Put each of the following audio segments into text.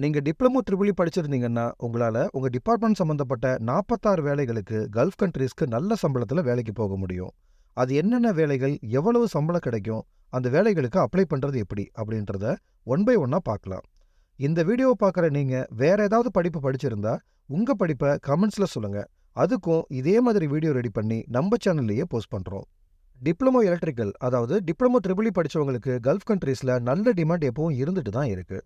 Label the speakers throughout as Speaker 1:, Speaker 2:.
Speaker 1: நீங்க diploma triple படிச்சிருந்தீங்கன்னா, உங்களால உங்க டிபார்ட்மெண்ட் சம்மந்தப்பட்ட 46 வேலைகளுக்கு கல்ஃப் கண்ட்ரீஸ்க்கு நல்ல சம்பளத்துல வேலைக்கு போக முடியும். அது என்னென்ன வேலைகள், எவ்வளவு சம்பளம் கிடைக்கும், அந்த வேலைகளுக்கு அப்ளை பண்றது எப்படி அப்படின்றத ஒன் பை ஒன்னா பார்க்கலாம். இந்த வீடியோவை பார்க்குற நீங்க வேற ஏதாவது படிப்பு படிச்சிருந்தா, உங்க படிப்ப கமெண்ட்ஸ்ல சொல்லுங்க. அதுக்கும் இதே மாதிரி வீடியோ ரெடி பண்ணி நம்ம சேனல்லயே போஸ்ட் பண்றோம். டிப்ளமோ எலக்ட்ரிக்கல் அதாவது டிப்ளமோ ட்ரிபிளி படித்தவங்களுக்கு படிச்சவங்களுக்கு கல்ஃப் கண்ட்ரீஸ்ல நல்ல டிமாண்ட் எப்பவும் இருந்துட்டு தான் இருக்கு.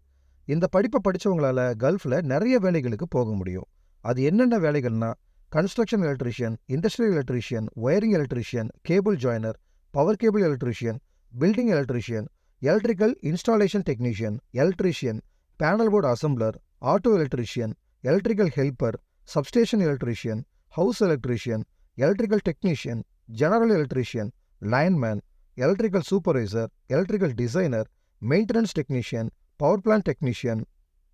Speaker 1: இந்த படிப்ப படிச்சவங்களால கல்ஃப்ல நிறைய வேலைகளுக்கு போக முடியும். அது என்னென்ன வேலைகள்னா, construction electrician industrial electrician wiring electrician cable joiner, power cable electrician building electrician electrical installation technician, electrician, panel board assembler auto electrician electrical helper, substation electrician, house electrician electrical technician, general electrician, lineman, electrical supervisor, electrical designer, maintenance technician, power plant technician,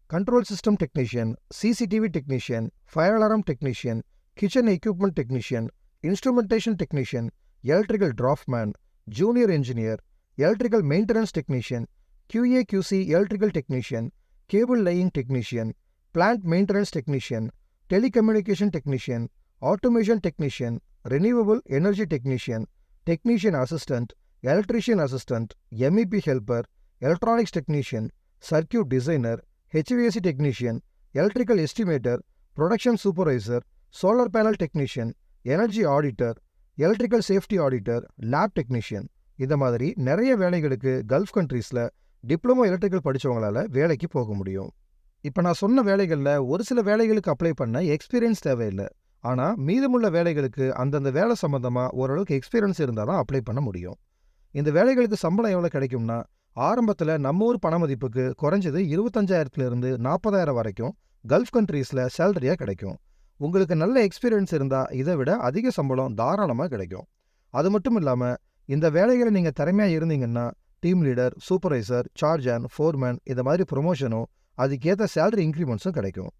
Speaker 1: control system technician, CCTV technician, fire alarm technician, kitchen equipment technician, instrumentation technician, electrical draftman, junior engineer, electrical maintenance technician, QA QC electrical technician, cable laying technician, plant maintenance technician, telecommunication technician, automation technician, renewable energy technician, technician assistant, electrician assistant, MEP helper, electronics technician, circuit designer, HVSC technician, electrical estimator, production supervisor, solar panel technician, energy auditor, electrical safety auditor, lab technician இந்த மாதிரி நிறைய வேலைகளுக்கு gulf கண்ட்ரீஸில் diploma electrical படிச்சவங்களால வேலைக்கு போக முடியும். இப்ப நான் சொன்ன வேலைகள்ல ஒரு சில வேலைகளுக்கு அப்ளை பண்ண எக்ஸ்பீரியன்ஸ் தேவையில்ல. ஆனா மீதமுள்ள வேலைகளுக்கு அந்தந்த வேலை சம்பந்தமா ஓரளவுக்கு எக்ஸ்பீரியன்ஸ் இருந்தால் தான் அப்ளை பண்ண முடியும். இந்த வேலைகளுக்கு சம்பளம் எவ்வளோ கிடைக்கும்னா, ஆரம்பத்துல நம்ம ஊர் பண மதிப்புக்கு குறைஞ்சது 25,000 இருந்து 40,000 வரைக்கும் கல்ஃப் கண்ட்ரீஸில் சேலரியா கிடைக்கும். உங்களுக்கு நல்ல எக்ஸ்பீரியன்ஸ் இருந்தா இத விட அதிக சம்பளம் தாராளமா கிடைக்கும். அது மட்டும் இல்லாம இந்த வேலைகளை நீங்க திறமையா இருந்தீங்கன்னா, team leader, supervisor, charge and foreman இந்த மாதிரி ப்ரொமோஷனும் அதுக்கேற்ற சேலரி இன்க்ரிமெண்ட்ஸும் கிடைக்கும்.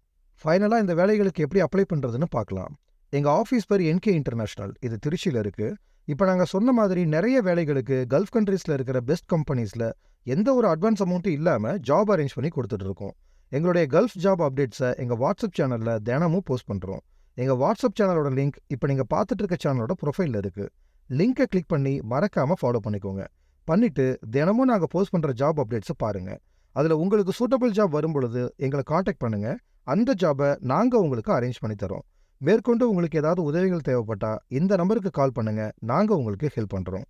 Speaker 1: ஃபைனலா இந்த வேலைகளுக்கு எப்படி அப்ளை பண்றதுன்னு பார்க்கலாம். எங்க ஆஃபீஸ் பேர் என்கே இன்டர்நேஷனல். இது திருச்சியில் இருக்கு. இப்ப நாங்க சொன்ன மாதிரி நிறைய வேலைகளுக்கு கல்ஃப் கண்ட்ரீஸில் இருக்கிற பெஸ்ட் கம்பெனிஸ்ல எந்த ஒரு அட்வான்ஸ் அமௌண்ட்டும் இல்லாம ஜாப் அரேஞ்ச் பண்ணி குடுத்துட்டு இருக்கோம். எங்களுடைய கல்ஃப் ஜாப் அப்டேட்ஸ எங்க வாட்ஸ்அப் சேனல்ல தினமும் போஸ்ட் பண்றோம். எங்க வாட்ஸ்அப் சேனலோட லிங்க் இப்ப நீங்க பார்த்துட்டு இருக்க சேனலோட ப்ரொஃபைலில் இருக்கு. லிங்க கிளிக் பண்ணி மறக்காம ஃபாலோ பண்ணிக்கோங்க. பண்ணிட்டு தினமும் நாங்க போஸ்ட் பண்ற ஜாப் அப்டேட்ஸ பாருங்க. அதுல உங்களுக்கு சூட்டபிள் ஜாப் வரும்பொழுது எங்கள காண்டாக்ட் பண்ணுங்க. அந்த ஜாபை நாங்க உங்களுக்கு அரேஞ்ச் பண்ணி தர்றோம். மேற்கொண்டு உங்களுக்கு ஏதாவது உதவிகள் தேவைப்பட்டா இந்த நம்பருக்கு கால் பண்ணுங்க. நாங்க உங்களுக்கு ஹெல்ப் பண்றோம்.